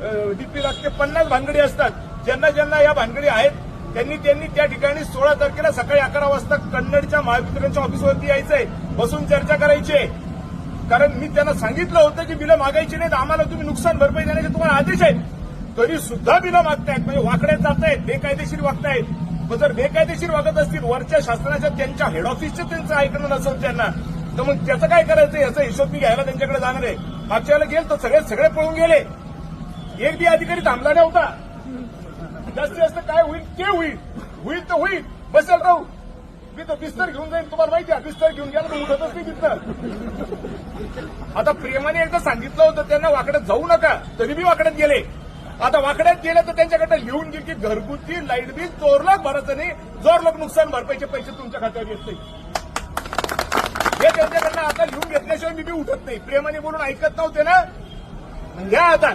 DP लागते पन्नास भानगडी असतात. ज्यांना ज्यांना या भानगडी आहेत त्यांनी त्यांनी त्या ठिकाणी सोळा तारखेला सकाळी अकरा वाजता कन्नडच्या महावितरणच्या ऑफिसवरती यायचंय बसून चर्चा करायची. आहे. कारण मी त्यांना सांगितलं होतं की बिलं मागायची नाहीत आम्हाला तुम्ही नुकसान भरपाई देण्याचे तुम्हाला आदेश आहेत. तरी सुद्धा बिलं मागतायत म्हणजे वाकड्यात आहेत बेकायदेशीर वागतायत. मग जर बेकायदेशीर वागत असतील वरच्या शासनाच्या त्यांच्या हेड ऑफिसचं त्यांचं ऐकणं नसेल त्यांना तर मग त्याचं काय करायचं? याचा हिशोब मी घ्यायला त्यांच्याकडे जाणार आहे. मागच्या वेळेला गेल तर सगळे सगळे पळून गेले. एक बी अधिकारी थांबला नव्हता. जास्तीत जास्त काय होईल ते होईल. होईल तर होईल. बसेल राहू. मी तर बिस्तर घेऊन जाईल तुम्हाला माहिती आहे. बिस्तर घेऊन गेला तर उठतच नाही बिस्तर. आता प्रेमाने एकदा सांगितलं होतं त्यांना वाकड्यात जाऊ नका. तरी बी वाकड्यात गेले. आता वाकड्यात गेले तर त्यांच्याकडे लिहून घे की घरगुती लाइट बिल चोरलाच भरायचं नाही. जोर नुकसान भरपाईचे पैसे तुमच्या खात्यावर येत नाही. हे त्यांच्याकडनं आता लिहून घेतल्याशिवाय मी बी उठत नाही. प्रेमाने बोलून ऐकत नव्हते ना. घ्या आता.